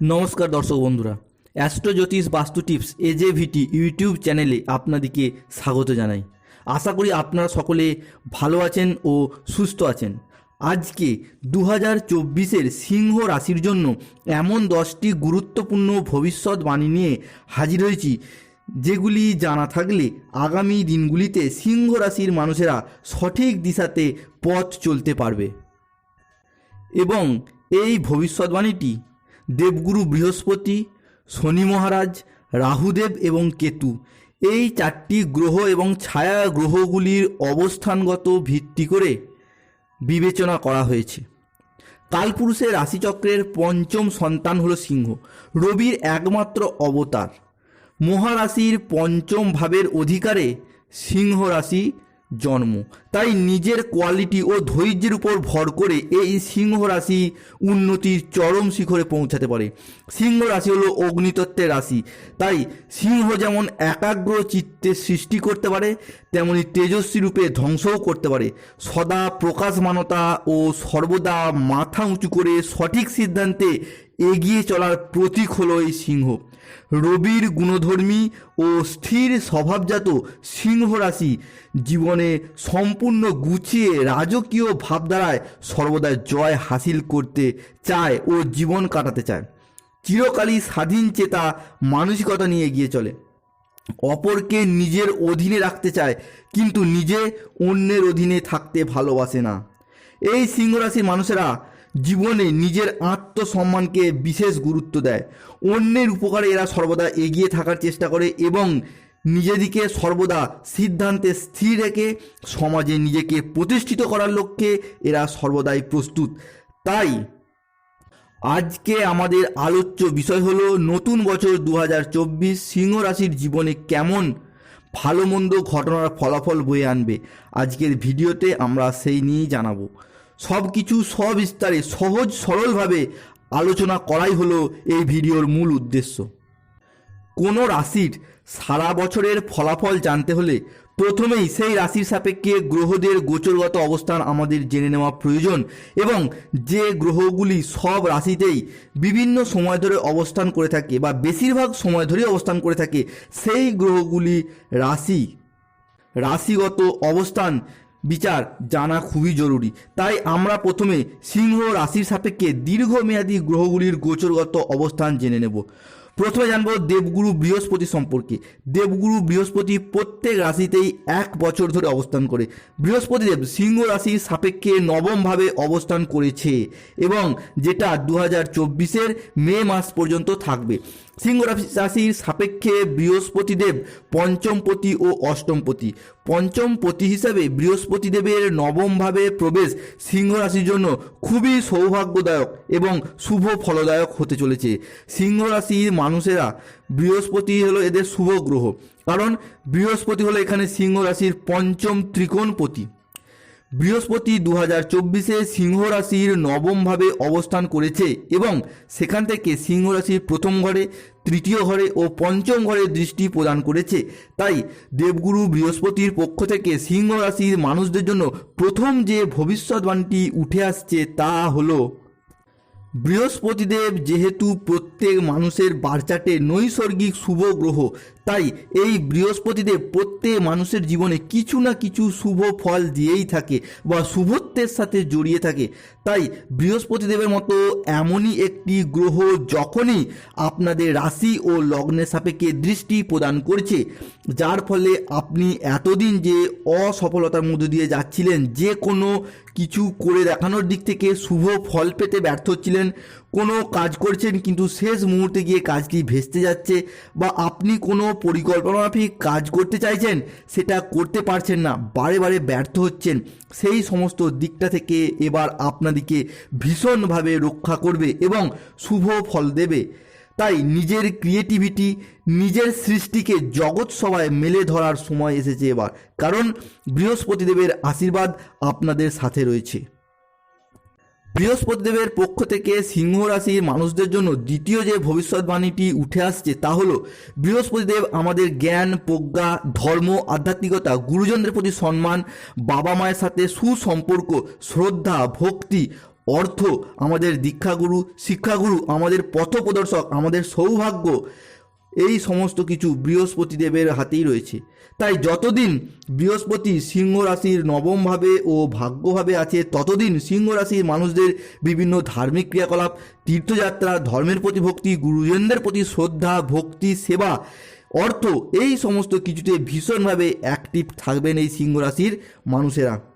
নমস্কার দর্শক বন্ধুরা অ্যাস্ট্রো জ্যোতিষ বাস্তু টিপস এজেভিটি ইউটিউব চ্যানেলে আপনাদেরকে স্বাগত জানাই। আশা করি আপনারা সকলে ভালো আছেন ও সুস্থ আছেন। আজকে দু হাজার চব্বিশের সিংহ রাশির জন্য এমন দশটি গুরুত্বপূর্ণ ভবিষ্যৎবাণী নিয়ে হাজির হয়েছি, যেগুলি জানা থাকলে আগামী দিনগুলিতে সিংহ রাশির মানুষেরা সঠিক দিশাতে পথ চলতে পারবে। এবং এই ভবিষ্যৎবাণীটি দেবগুরু বৃহস্পতি, শনি মহারাজ, রাহুদেব এবং কেতু। এই চারটি গ্রহ এবং ছায়া গ্রহগুলির অবস্থানগত ভিত্তি করে বিবেচনা করা হয়েছে। কালপুরুষের রাশিচক্রের পঞ্চম সন্তান হল সিংহ, রবির একমাত্র অবতার। মহারাশির পঞ্চম ভাবের অধিকারে সিংহ রাশি জন্ম। তাই নিজের কোয়ালিটি ও ধৈর্যের উপর ভর করে এই সিংহ রাশি উন্নতির চরম শিখরে পৌঁছাতে পারে। সিংহ রাশি হলো অগ্নিতত্ত্বের রাশি। তাই সিংহ যেমন একাগ্র চিত্তে সৃষ্টি করতে পারে, তেমনি তেজস্বী রূপে ধ্বংসও করতে পারে। সদা প্রকাশমানতা ও সর্বদা মাথা উঁচু করে সঠিক সিদ্ধান্তে এগিয়ে চলার প্রতীক হলো এই সিংহ। রবির গুণধর্মী ও স্থির স্বভাবজাত সিংহ রাশি জীবনে সম্পূর্ণ গুছিয়ে রাজকীয় ভাবধারায় সর্বদা জয় হাসিল করতে চায় ও জীবন কাটাতে চায়। চিরকালই স্বাধীন চেতা মানসিকতা নিয়ে এগিয়ে চলে। অপরকে নিজের অধীনে রাখতে চায়, কিন্তু নিজে অন্যের অধীনে থাকতে ভালোবাসে না। এই সিংহ রাশির মানুষেরা জীবনে নিজের আত্মসম্মানকে বিশেষ গুরুত্ব দেয়। অন্যের উপকারে এরা সর্বদা এগিয়ে থাকার চেষ্টা করে এবং নিজেদিকে সর্বদা সিদ্ধান্তে স্থির রেখে সমাজে নিজেকে প্রতিষ্ঠিত করার লক্ষ্যে এরা সর্বদাই প্রস্তুত। তাই আজকে আমাদের আলোচ্য বিষয় হলো নতুন বছর দু হাজার চব্বিশ সিংহ রাশির জীবনে কেমন ভালো মন্দ ঘটনার ফলাফল বয়ে আনবে। আজকের ভিডিওতে আমরা সেই নিয়েই জানাব। সব কিছু সবিস্তারে, সহজ, সরলভাবে আলোচনা করাই হলো এই ভিডিওর মূল উদ্দেশ্য। কোনো রাশির সারা বছরের ফলাফল জানতে হলে প্রথমেই সেই রাশির সাপেক্ষে গ্রহদের গোচরগত অবস্থান আমাদের জেনে নেওয়া প্রয়োজন এবং যে গ্রহগুলি সব রাশিতেই বিভিন্ন সময় ধরে অবস্থান করে থাকে বা বেশিরভাগ সময় ধরে অবস্থান করে থাকে, সেই গ্রহগুলি রাশি। রাশিগত অবস্থান বিচার জানা খুবই জরুরি। তাই আমরা প্রথমে সিংহ রাশির সাপেক্ষে দীর্ঘমেয়াদী গ্রহগুলির গোচরগত অবস্থান জেনে নেব। প্রথমে জানব দেবগুরু বৃহস্পতি সম্পর্কে। দেবগুরু বৃহস্পতি প্রত্যেক রাশিতেই এক বছর ধরে অবস্থান করে। বৃহস্পতিদেব সিংহ রাশির সাপেক্ষে নবমভাবে অবস্থান করেছে এবং যেটা দু হাজার মে মাস পর্যন্ত থাকবে। সিংহ রাশির সাপেক্ষে বৃহস্পতিদেব পঞ্চমপতি ও অষ্টমপতি। পঞ্চমপতি হিসাবে বৃহস্পতিদেবের নবমভাবে প্রবেশ সিংহ রাশির জন্য খুবই সৌভাগ্যদায়ক এবং শুভ ফলদায়ক হতে চলেছে। সিংহ রাশির মানুষেরা বৃহস্পতি হলো এদের শুভ গ্রহ। কারণ বৃহস্পতি হলো এখানে সিংহ রাশির পঞ্চম ত্রিকোণপতি। বৃহস্পতি দু হাজার চব্বিশে সিংহ রাশির নবমভাবে অবস্থান করেছে এবং সেখান থেকে সিংহ রাশির প্রথম ঘরে, তৃতীয় ঘরে ও পঞ্চম ঘরে দৃষ্টি প্রদান করেছে। তাই দেবগুরু বৃহস্পতির পক্ষ থেকে সিংহ রাশির মানুষদের জন্য প্রথম যে ভবিষ্যৎবাণীটি উঠে আসছে তা হলো বৃহস্পতিদেব যেহেতু প্রত্যেক মানুষের বারচাটে নৈসর্গিক শুভ গ্রহ, তাই এই বৃহস্পতিদেব প্রত্যেক মানুষের জীবনে কিছু না কিছু শুভ ফল দিয়েই থাকে বা শুভত্বের সাথে জড়িয়ে থাকে। তাই বৃহস্পতিদেবের মতো এমনই একটি গ্রহ যখনই আপনাদের রাশি ও লগ্নের সাপেক্ষে দৃষ্টি প্রদান করছে, যার ফলে আপনি এতদিন যে অসফলতার মধ্য দিয়ে যাচ্ছিলেন, যে কোনো কিছু করে দেখানোর দিক থেকে শুভ ফল পেতে ব্যর্থ হচ্ছিলেন কোনো কাজ করছেন কিন্তু শেষ মুহূর্তে গিয়ে কাজটি ভেস্তে যাচ্ছে বা আপনি কোনো পরিকল্পনা মাফিক কাজ করতে চাইছেন, সেটা করতে পারছেন না, বারে বারে ব্যর্থ হচ্ছেন। সেই সমস্ত দিকটা থেকে এবার আপনাদেরকে ভীষণভাবে রক্ষা করবে এবং শুভ ফল দেবে। তাই নিজের ক্রিয়েটিভিটি নিজের সৃষ্টিকে জগৎ সভায় মেলে ধরার সময় এসেছে এবার। কারণ বৃহস্পতিদেবের আশীর্বাদ আপনাদের সাথে রয়েছে। বৃহস্পতিদেবের পক্ষ থেকে সিংহ রাশির মানুষদের জন্য দ্বিতীয় যে ভবিষ্যৎবাণীটি উঠে আসছে তা হল, বৃহস্পতিদেব আমাদের জ্ঞান, প্রজ্ঞা, ধর্ম, আধ্যাত্মিকতা, গুরুজনদের প্রতি সম্মান, বাবা মায়ের সাথে সুসম্পর্ক, শ্রদ্ধা, ভক্তি, অর্থ, আমাদের দীক্ষাগুরু, শিক্ষাগুরু, আমাদের পথপ্রদর্শক, আমাদের সৌভাগ্য। এই সমস্ত কিছু বৃহস্পতি দেবের হাতেই রয়েছে। তাই যতদিন বৃহস্পতি সিংহ রাশির নবমভাবে ও ভাগ্যভাবে আছে, ততদিন সিংহ রাশির মানুষদের বিভিন্ন ধার্মিক ক্রিয়াকলাপ, তীর্থযাত্রা, ধর্মের প্রতি ভক্তি, গুরুজনদের প্রতি শ্রদ্ধা, ভক্তি, সেবা, অর্থ, এই সমস্ত কিছুতে ভীষণভাবে অ্যাক্টিভ থাকবেন এই সিংহ রাশির মানুষেরা।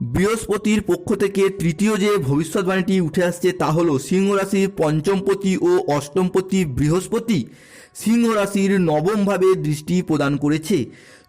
বৃহস্পতির পক্ষ থেকে তৃতীয় যে ভবিষ্যৎবাণীটি উঠে আসছে তা হল সিংহ রাশির পঞ্চমপতি ও অষ্টমপতি বৃহস্পতি। সিংহ রাশির নবমভাবে দৃষ্টি প্রদান করেছে।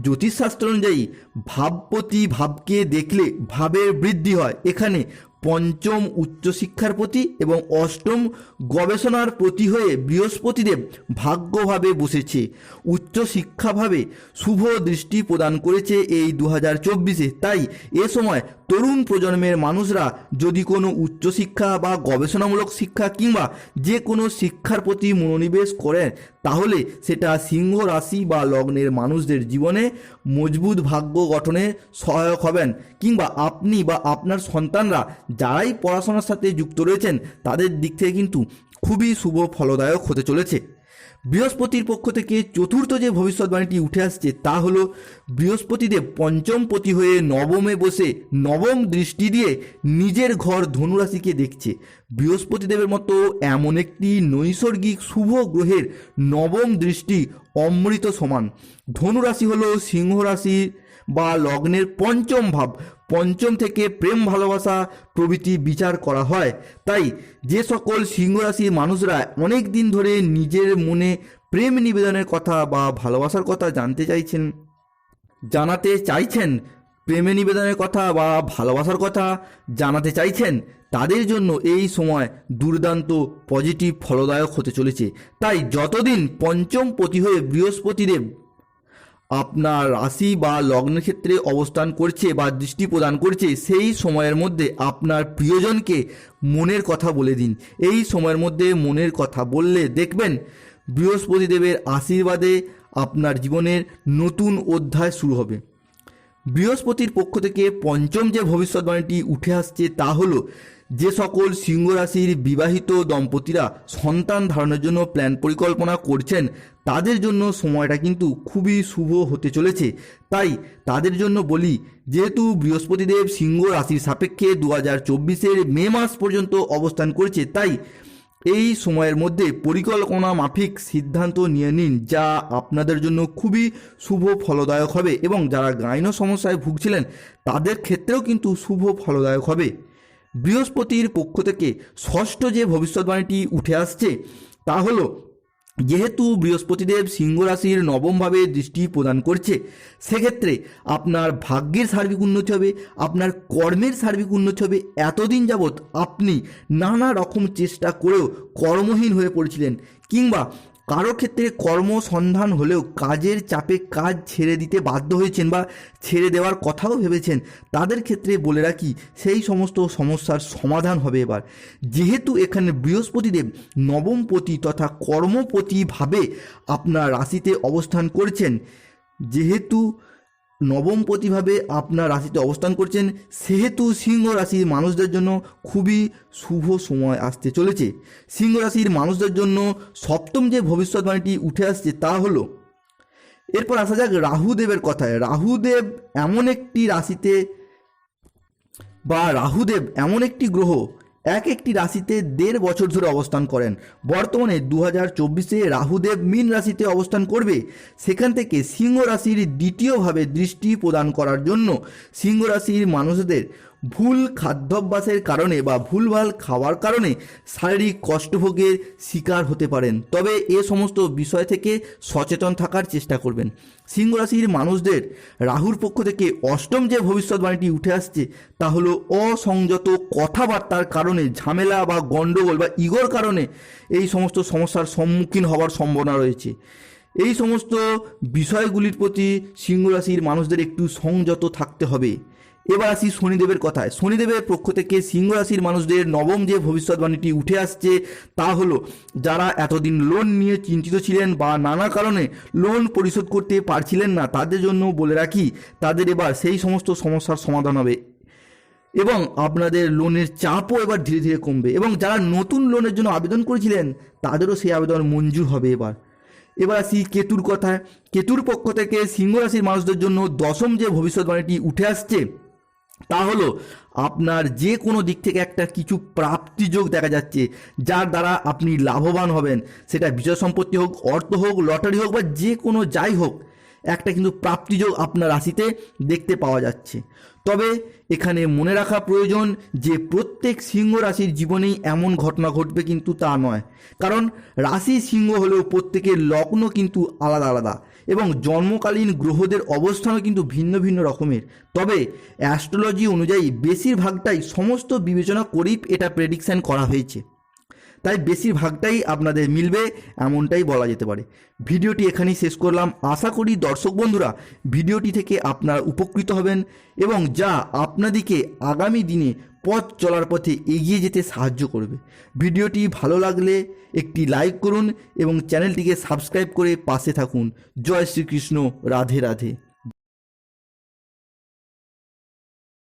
জ্যোতিষশাস্ত্র অনুযায়ী ভাবপতি ভাবকে দেখলে ভাবের বৃদ্ধি হয়। এখানে পঞ্চম উচ্চশিক্ষার প্রতি এবং অষ্টম গবেষণার প্রতি হয়ে বৃহস্পতিদেব ভাগ্যভাবে বসেছে। উচ্চশিক্ষাভাবে শুভ দৃষ্টি প্রদান করেছে এই দু হাজার চব্বিশে। তাই এ সময় তরুণ প্রজন্মের মানুষরা যদি কোনো উচ্চশিক্ষা বা গবেষণামূলক শিক্ষা কিংবা যে কোনো শিক্ষার প্রতি মনোনিবেশ করেন, তাহলে সেটা সিংহ রাশি বা লগ্নের মানুষদের জীবনে মজবুত ভাগ্য গঠনে সহায়ক হবেন। কিংবা আপনি বা আপনার সন্তানরা যারাই পড়াশোনার সাথে যুক্ত রয়েছেন, তাদের দিক থেকে কিন্তু খুবই শুভ ফলদায়ক হতে চলেছে। বৃহস্পতির পক্ষ থেকে চতুর্থ যে ভবিষ্যৎবাণীটি উঠে আসছে তা হল, বৃহস্পতিদেব পঞ্চমপতি হয়ে নবমে বসে নবম দৃষ্টি দিয়ে নিজের ঘর ধনুরাশিকে দেখছে। বৃহস্পতিদেবের মতো এমন একটি নৈসর্গিক শুভ গ্রহের নবম দৃষ্টি অমৃত সমান। ধনুরাশি হল সিংহ রাশি বা লগ্নের পঞ্চম ভাব, পঞ্চম থেকে প্রেম ভালোবাসা প্রভৃতি বিচার করা হয়। তাই যে সকল সিংহ রাশির মানুষরা অনেক দিন ধরে নিজের মনে প্রেম নিবেদনের কথা বা ভালোবাসার কথা জানতে চাইছেন, জানাতে চাইছেন, প্রেমে নিবেদনের কথা বা ভালোবাসার কথা জানাতে চাইছেন, তাদের জন্য এই সময় দুর্দান্ত পজিটিভ ফলদায়ক হতে চলেছে। তাই যতদিন পঞ্চম পতি হয়ে বৃহস্পতিদেব আপনার রাশি বা লগ্নের ক্ষেত্রে অবস্থান করছে বা দৃষ্টি প্রদান করছে, সেই সময়ের মধ্যে আপনার প্রিয়জনকে মনের কথা বলে দিন। এই সময়ের মধ্যে মনের কথা বললে দেখবেন বৃহস্পতিদেবের আশীর্বাদে আপনার জীবনের নতুন অধ্যায় শুরু হবে। বৃহস্পতির পক্ষ থেকে পঞ্চম যে ভবিষ্যৎবাণীটি উঠে আসছে তা হলো, যে সকল সিংহ রাশির বিবাহিত দম্পতিরা সন্তান ধারণের জন্য প্ল্যান পরিকল্পনা করছেন, তাদের জন্য সময়টা কিন্তু খুবই শুভ হতে চলেছে। তাই তাদের জন্য বলি, যেহেতু বৃহস্পতিদেব সিংহ রাশির সাপেক্ষে দু হাজার মে মাস পর্যন্ত অবস্থান করছে, তাই এই সময়ের মধ্যে পরিকল্পনা মাফিক সিদ্ধান্ত নিয়ে নিন, যা আপনাদের জন্য খুবই শুভ ফলদায়ক হবে এবং যারা গাইন সমস্যায় ভুগছিলেন, তাদের ক্ষেত্রেও কিন্তু শুভ ফলদায়ক হবে। বৃহস্পতির পক্ষ থেকে ষষ্ঠ যে ভবিষ্যৎবাণীটি উঠে আসছে, তা হলো যেহেতু বৃহস্পতিদেব সিংহ রাশির নবমভাবে দৃষ্টি প্রদান করছে, সেক্ষেত্রে আপনার ভাগ্যের সার্বিক উন্নতি হবে, আপনার কর্মের সার্বিক উন্নতি হবে। এতদিন যাবৎ আপনি নানা রকম চেষ্টা করেও কর্মহীন হয়ে পড়েছিলেন, কিংবা কারও ক্ষেত্রে কর্মসন্ধান হলেও কাজের চাপে কাজ ছেড়ে দিতে বাধ্য হয়েছেন বা ছেড়ে দেওয়ার কথাও ভেবেছেন, তাদের ক্ষেত্রে বলে রাখি সেই সমস্ত সমস্যার সমাধান হবে এবার। যেহেতু এখানে বৃহস্পতিদেব নবমপতি তথা কর্মপতিভাবে আপনার রাশিতে অবস্থান করছেন, যেহেতু নবমপতিভাবে আপনার রাশিতে অবস্থান করছেন। সেহেতু সিংহ রাশির মানুষদের জন্য খুবই শুভ সময় আসতে চলেছে। সিংহ রাশির মানুষদের জন্য সপ্তম যে ভবিষ্যৎবাণীটি উঠে আসছে তা হলো, এরপর আসা যাক রাহুদেবের কথায়। রাহুদেব এমন একটি রাশিতে বা রাহুদেব এমন একটি গ্রহ এক একটি রাশিতে দেড় বছর ধরে অবস্থান করেন। বর্তমানে দু হাজার চব্বিশে রাহুদেব মীন রাশিতে অবস্থান করবে। সেখান থেকে সিংহ রাশির দ্বিতীয়ভাবে দৃষ্টি প্রদান করার জন্য সিংহ রাশির মানুষদের ভুল খাদ্যাভ্যাসের কারণে বা ভুলভাল খাওয়ার কারণে শারীরিক কষ্টভোগের শিকার হতে পারেন। তবে এ সমস্ত বিষয় থেকে সচেতন থাকার চেষ্টা করবেন। সিংহ রাশির মানুষদের রাহুর পক্ষ থেকে অষ্টম যে ভবিষ্যৎবাণীটি উঠে আসছে, তা হলো অসংযত কথাবার্তার কারণে ঝামেলা বা গণ্ডগোল বা ইগোর কারণে এই সমস্ত সমস্যার সম্মুখীন হওয়ার সম্ভাবনা রয়েছে। এই সমস্ত বিষয়গুলির প্রতি সিংহ রাশির মানুষদের একটু সংযত থাকতে হবে। এবার আসি শনিদেবের কথায়। শনিদেবের পক্ষ থেকে সিংহ রাশির মানুষদের নবম যে ভবিষ্যৎবাণীটি উঠে আসছে, তা হলো, যারা এতদিন লোন নিয়ে চিন্তিত ছিলেন বা নানা কারণে লোন পরিশোধ করতে পারছিলেন না, তাদের জন্য বলে রাখি, তাদের এবার সেই সমস্ত সমস্যার সমাধান হবে। এবং আপনাদের লোনের চাপও এবার ধীরে ধীরে কমবে। এবং যারা নতুন লোনের জন্য আবেদন করেছিলেন, তাদেরও সেই আবেদন মঞ্জুর হবে এবার। এবার আসি কেতুর কথায়। কেতুর পক্ষ থেকে সিংহ রাশির মানুষদের জন্য দশম যে ভবিষ্যৎবাণীটি উঠে আসছে তা হলো, আপনার যে কোনো দিক থেকে একটা কিছু প্রাপ্তিযোগ দেখা যাচ্ছে, যার দ্বারা আপনি লাভবান হবেন। সেটা বিষয় সম্পত্তি হোক, অর্থ হোক, লটারি হোক বা যে কোনো যাই হোক একটা কিন্তু প্রাপ্তিযোগ আপনার রাশিতে দেখতে পাওয়া যাচ্ছে। তবে এখানে মনে রাখা প্রয়োজন যে প্রত্যেক সিংহ রাশির জীবনেই এমন ঘটনা ঘটবে কিন্তু তা নয়। কারণ রাশি সিংহ হলেও প্রত্যেকের লগ্ন কিন্তু আলাদা আলাদা এবং জন্মকালীন গ্রহদের অবস্থানও কিন্তু ভিন্ন ভিন্ন রকমের। তবে অ্যাস্ট্রোলজি অনুযায়ী বেশিরভাগটাই সমস্ত বিবেচনা করেই এটা প্রেডিকশান করা হয়েছে। তাই বেশিরভাগটাই আপনাদের মিলবে, এমনটাই বলা যেতে পারে। ভিডিওটি এখানেই শেষ করলাম। আশা করি দর্শক বন্ধুরা, ভিডিওটি থেকে আপনারা উপকৃত হবেন এবং যা আপনাদেরকে আগামী দিনে পথ চলার পথে এগিয়ে যেতে সাহায্য করবে। ভিডিওটি ভালো লাগলে একটি লাইক করুন এবং চ্যানেলটিকে সাবস্ক্রাইব করে পাশে থাকুন। জয় শ্রীকৃষ্ণ। রাধে রাধে।